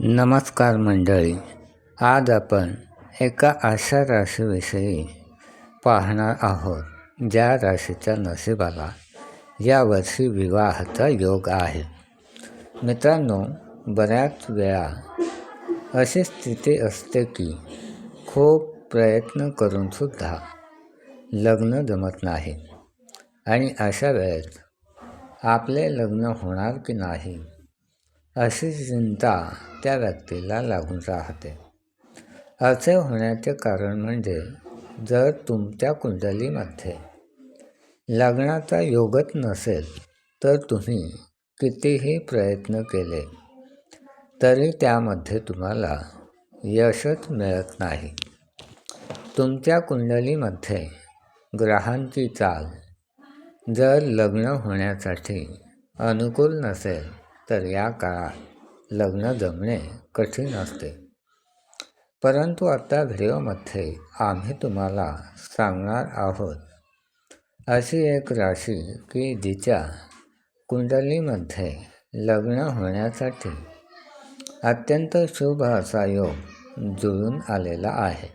नमस्कार मंडळी. आज आपण एका अशा राशीविषयी पाहणार आहोत ज्या राशीच्या नशिबाला यावर्षी विवाहाचा योग आहे. मित्रांनो बऱ्याच वेळा अशी स्थिती असते की खूप प्रयत्न करूनसुद्धा लग्न जमत नाही. आणि अशा वेळेत आपले लग्न होणार की नाही अशी चिंता त्या व्यक्तीला लागून राहते. असे होण्याचे कारण म्हणजे जर तुमच्या कुंडलीमध्ये लग्नाचा योगच नसेल तर तुम्ही कितीही प्रयत्न केले तरी त्यामध्ये तुम्हाला यशच मिळत नाही. तुमच्या कुंडलीमध्ये ग्रहांची चाल जर लग्न होण्यासाठी अनुकूल नसेल तर या काळात लग्न जमणे कठीण असते. परंतु आता व्हिडिओमध्ये आम्ही तुम्हाला सांगणार आहोत. अशी एक राशी की जिच्या कुंडलीमध्ये लग्न होण्यासाठी अत्यंत शुभ असा योग जुळून आलेला आहे.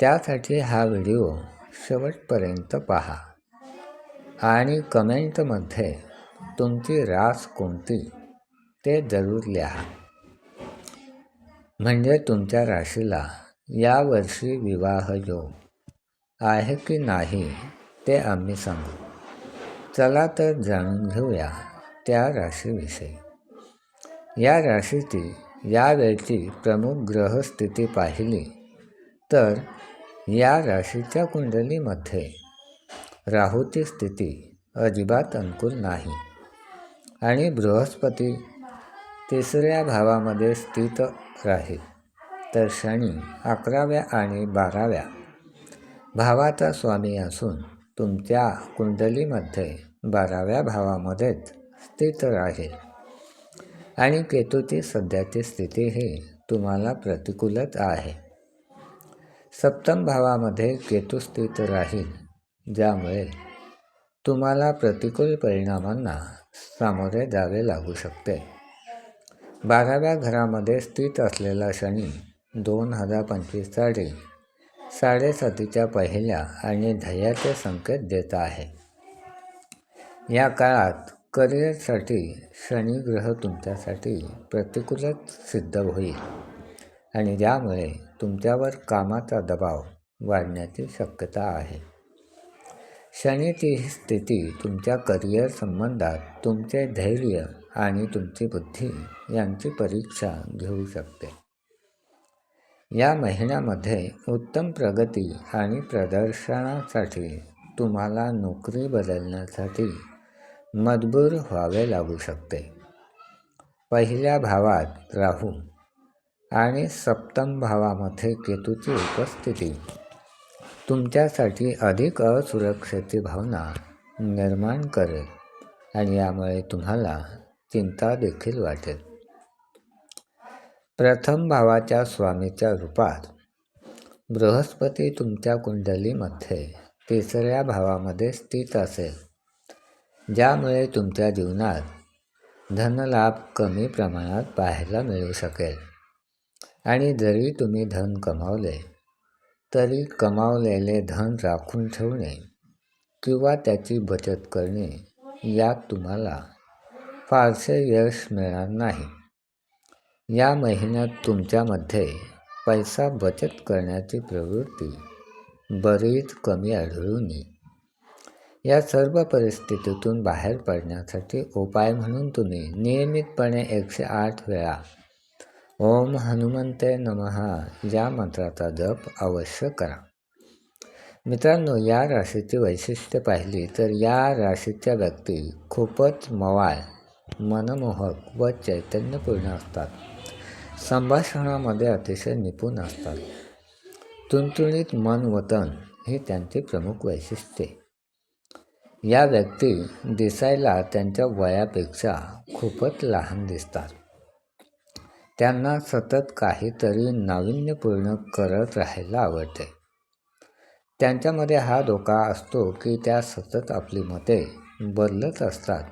त्यासाठी हा व्हिडिओ शेवटपर्यंत पहा आणि कमेंटमध्ये तुमची रास कोणती? ते जरूर लिहा. म्हणजे तुमच्या राशीला यावर्षी विवाह योग आहे की नाही ते आम्ही सांगू. चला तर जाणून घेऊया त्या राशीविषयी. या राशीची यावेळची प्रमुख ग्रहस्थिती पाहिली तर या राशीच्या कुंडलीमध्ये राहूची स्थिती अजिबात अनुकूल नाही. आणि बृहस्पती तिसऱ्या भावामध्ये स्थित राहील. तर शनी अकराव्या आणि बाराव्या भावाचा स्वामी असून तुमच्या कुंडलीमध्ये बाराव्या भावामध्येच स्थित राहील. आणि केतूची सध्याची स्थिती ही तुम्हाला प्रतिकूलच आहे. सप्तम भावामध्ये केतू स्थित राहील ज्यामुळे तुम्हाला प्रतिकूल परिणामांना सामोरे जावे लागू शकते. बाराव्या घरामध्ये स्थित असलेला शनी दोन हजार पंचवीस साली साडेसातीच्या पहिल्या आणि ध्येयाचे संकेत देत आहे. या काळात करिअरसाठी शनी ग्रह तुमच्यासाठी प्रतिकूलच सिद्ध होईल आणि ज्यामुळे तुमच्यावर कामाचा दबाव वाढण्याची शक्यता आहे. शनीची ही स्थिती तुमच्या करिअर संबंधात तुमचे धैर्य आणि तुमची बुद्धी यांची परीक्षा घेऊ शकते. या महिन्यामध्ये उत्तम प्रगती आणि प्रदर्शनासाठी तुम्हाला नोकरी बदलण्यासाठी मजबूर व्हावे लागू शकते. पहिल्या भावात राहू आणि सप्तम भावामध्ये केतूची उपस्थिती. तुमच्यासाठी अधिक असुरक्षेची भावना निर्माण करेल आणि यामुळे तुम्हाला चिंता देखील वाटेल. प्रथम भावाच्या स्वामीच्या रूपात. बृहस्पती तुमच्या कुंडलीमध्ये तिसऱ्या भावामध्ये स्थित असेल. ज्यामुळे तुमच्या जीवनात धनलाभ कमी प्रमाणात पाहायला मिळू शकेल. आणि जरी तुम्ही धन कमावले तरी कमावलेले धन राखून ठेवणे किंवा त्याची बचत करणे यात तुम्हाला फारसे यश मिळणार नाही. या महिन्यात तुमच्यामध्ये पैसा बचत करण्याची प्रवृत्ती बरीच कमी आढळून येईल. या सर्व परिस्थितीतून बाहेर पडण्यासाठी उपाय म्हणून तुम्ही नियमितपणे एकशे आठ वेळा ओम हनुमंते नमहा या मंत्राचा जप अवश्य करा. मित्रांनो या राशीची वैशिष्ट्य पाहिली तर या राशीच्या व्यक्ती खूपच मवाळ मनमोहक व चैतन्यपूर्ण असतात. संभाषणामध्ये अतिशय निपुण असतात. तुणतुणीत मन वतन हे त्यांची प्रमुख वैशिष्ट्ये. या व्यक्ती दिसायला त्यांच्या वयापेक्षा खूपच लहान दिसतात. त्यांना सतत काहीतरी नाविन्यपूर्ण करत राहायला आवडते. त्यांच्यामध्ये हा धोका असतो की त्या सतत आपली मते बदलत असतात.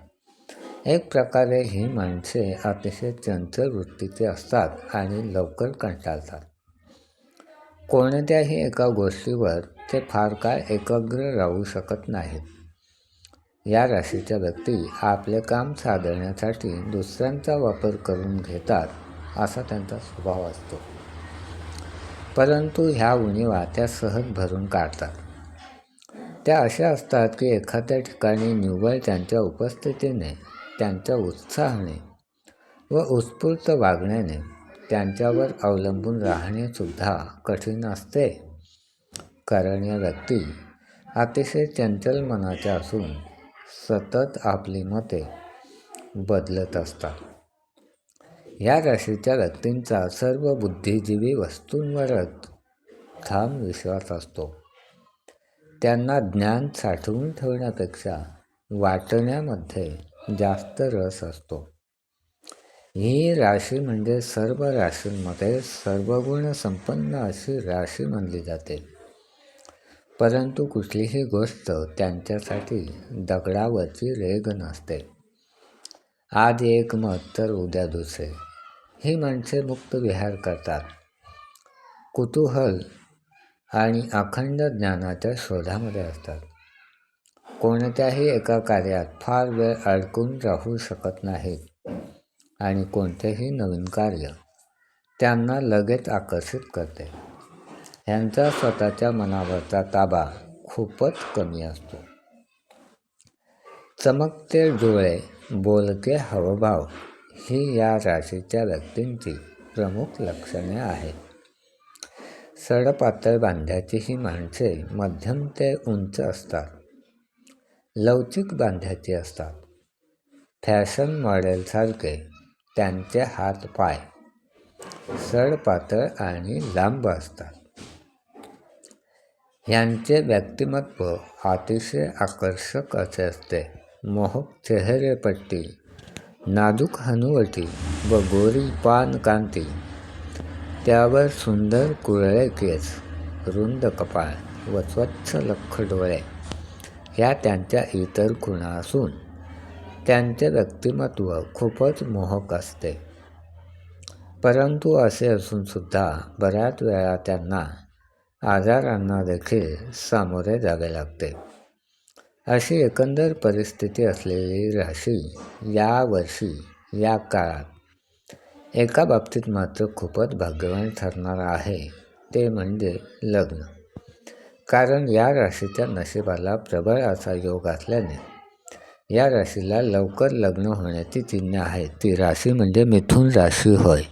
एक प्रकारे ही माणसे अतिशय चंचल वृत्तीचे असतात आणि लवकर कंटाळतात. कोणत्याही एका गोष्टीवर ते फार काळ एकाग्र राहू शकत नाहीत. या राशीच्या व्यक्ती आपले काम साधण्यासाठी दुसऱ्यांचा वापर करून घेतात असा त्यांचा स्वभाव असतो. परंतु ह्या उणीवा त्या सहज भरून काढतात. त्या अशा असतात की एखाद्या ठिकाणी निव्वळ त्यांच्या उपस्थितीने त्यांच्या उत्साहाने व उत्स्फूर्त वागण्याने त्यांच्यावर अवलंबून राहणेसुद्धा कठीण असते. कारण या व्यक्ती अतिशय चंचल मनाच्या असून सतत आपली मते बदलत असतात. या राशीच्या व्यक्तींचा सर्व बुद्धिजीवी वस्तूंवरच ठाम विश्वास असतो. त्यांना ज्ञान साठवून ठेवण्यापेक्षा वाटण्यामध्ये जास्त रस असतो. ही राशी म्हणजे सर्व राशींमध्ये सर्वगुण संपन्न अशी राशी मानली जाते. परंतु कुठलीही गोष्ट त्यांच्यासाठी दगडावरची रेग नसते. आज एक मत तर उद्या दुसरे. ही माणसे मुक्त विहार करतात. कुतूहल आणि अखंड ज्ञानाच्या शोधामध्ये असतात. कोणत्याही एका कार्यात फार वेळ अडकून राहू शकत नाहीत. आणि कोणतेही नवीन कार्य त्यांना लगेच आकर्षित करते. ह्यांचा स्वतःच्या मनावरचा ताबा खूपच कमी असतो. चमकते डोळे बोलके हावभाव ही या राशीच्या व्यक्तींची प्रमुख लक्षणे आहेत. सडपातळ बांध्याची ही माणसे मध्यम ते उंच असतात. लवचिक बांध्याचे असतात. फॅशन मॉडेलसारखे त्यांचे हात पाय सडपातळ आणि लांब असतात. यांचे व्यक्तिमत्व अतिशय आकर्षक असे असते. मोहक चेहरेपट्टी नाजूक हनुवटी व गोरी पान कांती त्यावर सुंदर कुरळे केस रुंद कपाळ व स्वच्छ लख्ख डोळे. ह्या त्यांच्या इतर खुणा असून त्यांचे व्यक्तिमत्व खूपच मोहक असते. परंतु असे असूनसुद्धा बऱ्याच वेळा त्यांना आजारांना देखील सामोरे जावे लागते. अशी एकंदर परिस्थिती असलेली राशी या वर्षी या काळात एका बाबतीत मात्र खूपच भाग्यवान ठरणार आहे ते म्हणजे लग्न. कारण या राशीच्या नशिबाला प्रबळ असा योग असल्याने या राशीला लवकर लग्न होण्याची चिन्हे आहेत. ती राशी म्हणजे मिथुन राशी होय.